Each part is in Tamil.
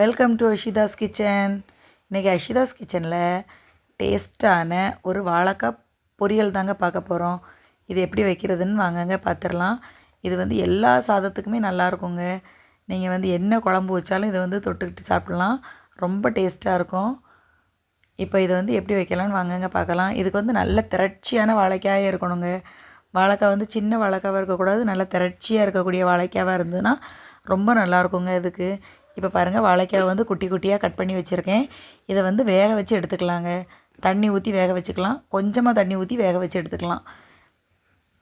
வெல்கம் டு அஷிதாஸ் கிச்சன் இன்றைக்கி அஷிதாஸ் கிச்சனில் டேஸ்ட்டான ஒரு வாழைக்காய் பொரியல் தாங்க பார்க்க போகிறோம் இது எப்படி வைக்கிறதுன்னு வாங்கங்க பார்த்துடலாம். இது வந்து எல்லா சாதத்துக்குமே நல்லாயிருக்குங்க நீங்கள் வந்து என்ன குழம்பு வச்சாலும் இதை வந்து தொட்டுக்கிட்டு சாப்பிட்லாம். ரொம்ப டேஸ்ட்டாக இருக்கும். இப்போ இதை வந்து எப்படி வைக்கலாம்னு வாங்கங்க பார்க்கலாம். இதுக்கு வந்து நல்ல திரட்சியான வாழைக்காயே இருக்கணுங்க. வாழைக்காய் வந்து சின்ன வாழைக்காவாக இருக்கக்கூடாது நல்ல திரட்சியாக இருக்கக்கூடிய வாழைக்காவாக இருந்ததுன்னா ரொம்ப நல்லா இருக்குங்க இதுக்கு. இப்போ பாருங்கள் வாழைக்காய் வந்து குட்டி குட்டியாக கட் பண்ணி வச்சுருக்கேன். இதை வந்து வேக வச்சு எடுத்துக்கலாங்க. தண்ணி ஊற்றி வேக வச்சுக்கலாம். கொஞ்சமாக தண்ணி ஊற்றி வேக வச்சு எடுத்துக்கலாம்.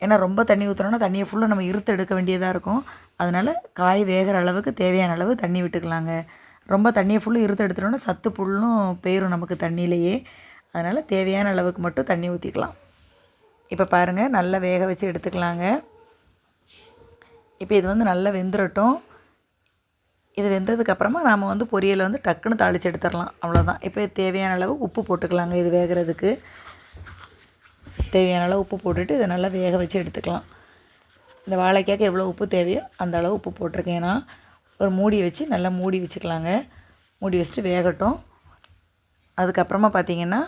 ஏன்னா ரொம்ப தண்ணி ஊற்றுனோன்னா தண்ணியை ஃபுல்லாக நம்ம இருத்து எடுக்க வேண்டியதாக இருக்கும். அதனால் காய் வேகிற அளவுக்கு தேவையான அளவு தண்ணி விட்டுக்கலாங்க. ரொம்ப தண்ணியை ஃபுல்லாக இருத்து எடுத்துட்டோன்னா சத்து புல்லும் போயிடும் நமக்கு தண்ணியிலையே. அதனால் தேவையான அளவுக்கு மட்டும் தண்ணி ஊற்றிக்கலாம் இப்போ பாருங்கள் நல்லா வேக வச்சு எடுத்துக்கலாங்க. இப்போ இது வந்து நல்லா வெந்துடட்டும் இது வெந்ததுக்கப்புறமா நாம் வந்து பொரியலை வந்து டக்குன்னு தாளித்து எடுத்துடலாம். அவ்வளோதான் இப்போ தேவையான அளவு உப்பு போட்டுக்கலாங்க இது வேகிறதுக்கு. தேவையான அளவு உப்பு போட்டுட்டு இதை நல்லா வேக வச்சு எடுத்துக்கலாம். இந்த வாழைக்காய்க்கு எவ்வளோ உப்பு தேவையோ அந்த அளவு உப்பு போட்டிருக்கேன். ஏன்னா ஒரு மூடி வச்சு நல்லா மூடி வச்சுக்கலாங்க. மூடி வச்சுட்டு வேகட்டும். அதுக்கப்புறமா பார்த்திங்கன்னா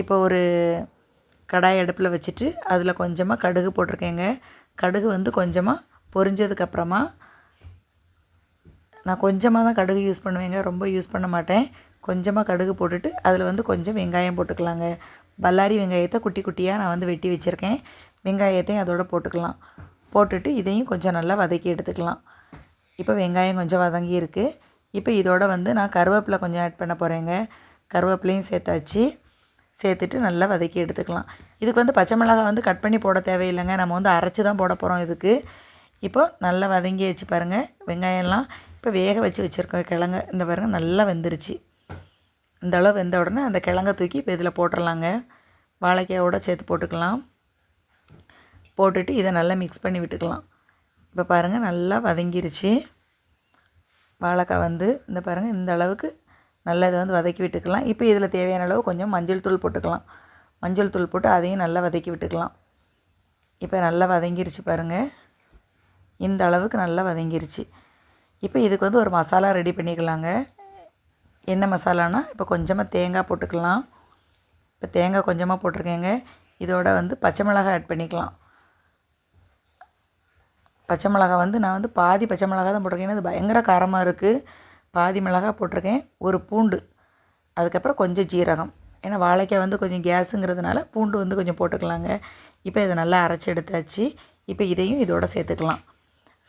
இப்போ ஒரு கடாய் அடுப்பில் வச்சுட்டு அதில் கொஞ்சமாக கடுகு போட்டிருக்கேங்க. கடுகு வந்து கொஞ்சமாக பொரிஞ்சதுக்கப்புறமா நான் கொஞ்சமாக தான் கடுகு யூஸ் பண்ணுவேங்க. ரொம்ப யூஸ் பண்ண மாட்டேன். கொஞ்சமாக கடுகு போட்டுட்டு அதில் வந்து கொஞ்சம் வெங்காயம் போட்டுக்கலாங்க. பல்லாரி வெங்காயத்தை குட்டி குட்டியாக நான் வந்து வெட்டி வச்சுருக்கேன். வெங்காயத்தையும் அதோட போட்டுக்கலாம். போட்டுட்டு இதையும் கொஞ்சம் நல்லா வதக்கி எடுத்துக்கலாம். இப்போ வெங்காயம் கொஞ்சம் வதங்கி இருக்குது இப்போ இதோட வந்து நான் கருவேப்பிலை கொஞ்சம் ஆட் பண்ண போகிறேங்க கருவேப்பிலையும் சேர்த்தாச்சு. சேர்த்துட்டு நல்லா வதக்கி எடுத்துக்கலாம். இதுக்கு வந்து பச்சை மிளகாய் வந்து கட் பண்ணி போட தேவையில்லைங்க. நம்ம வந்து அரைச்சி தான் போட போகிறோம் இதுக்கு. இப்போ நல்லா வதங்கி வச்சு பாருங்கள் வெங்காயம்லாம் இப்போ வேக வச்சு வச்சுருக்கோம். கிழங்கு இந்த பாருங்கள் நல்லா வெந்துருச்சு. இந்த அளவு வெந்த உடனே அந்த கிழங்க தூக்கி இப்போ இதில் போட்டுடலாங்க வாழைக்காயோடு சேர்த்து போட்டுக்கலாம். போட்டுட்டு இதை நல்லா மிக்ஸ் பண்ணி விட்டுக்கலாம். இப்போ பாருங்கள் நல்லா வதங்கிருச்சு. வாழைக்காய் வந்து இந்த பாருங்கள் இந்த அளவுக்கு நல்லா இதை வந்து வதக்கி விட்டுக்கலாம். இப்போ இதில் தேவையான அளவு கொஞ்சம் மஞ்சள் தூள் போட்டுக்கலாம். மஞ்சள் தூள் போட்டு அதையும் நல்லா வதக்கி விட்டுக்கலாம். இப்போ நல்லா வதங்கிருச்சு பாருங்கள் இந்த அளவுக்கு நல்லா வதங்கிருச்சு. இப்போ இதுக்கு வந்து ஒரு மசாலா ரெடி பண்ணிக்கலாங்க. என்ன மசாலானா இப்போ கொஞ்சமாக தேங்காய் போட்டுக்கலாம். இப்போ தேங்காய் கொஞ்சமாக போட்டிருக்கேங்க. இதோட வந்து பச்சை மிளகாய் ஆட் பண்ணிக்கலாம். பச்சை மிளகாய் வந்து நான் வந்து பாதி பச்சை மிளகாய் தான் போட்டிருக்கேன். அது பயங்கர காரமாக இருக்குது பாதி மிளகாய் போட்டிருக்கேன். ஒரு பூண்டு. அதுக்கப்புறம் கொஞ்சம் ஜீரகம். ஏன்னா வாழைக்காய் வந்து கொஞ்சம் கேஸுங்கிறதுனால பூண்டு வந்து கொஞ்சம் போட்டுக்கலாங்க. இப்போ இதை நல்லா அரைச்சி எடுத்தாச்சு. இப்போ இதையும் இதோட சேர்த்துக்கலாம்.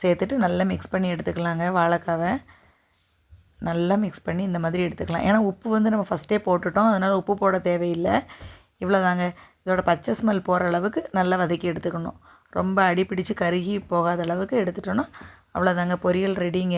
சேர்த்துட்டு நல்லா மிக்ஸ் பண்ணி எடுத்துக்கலாங்க வாழைக்காவை. நல்லா மிக்ஸ் பண்ணி இந்த மாதிரி எடுத்துக்கலாம். ஏன்னா உப்பு வந்து நம்ம ஃபஸ்ட்டே போட்டுட்டோம். அதனால் உப்பு போட தேவையில்லை. இவ்வளோதாங்க இதோட பச்சை ஸ்மெல் போகிற அளவுக்கு நல்லா வதக்கி எடுத்துக்கணும். ரொம்ப அடி பிடிச்சு கருகி போகாத அளவுக்கு எடுத்துட்டோன்னா அவ்வளோதாங்க பொரியல் ரெடிங்க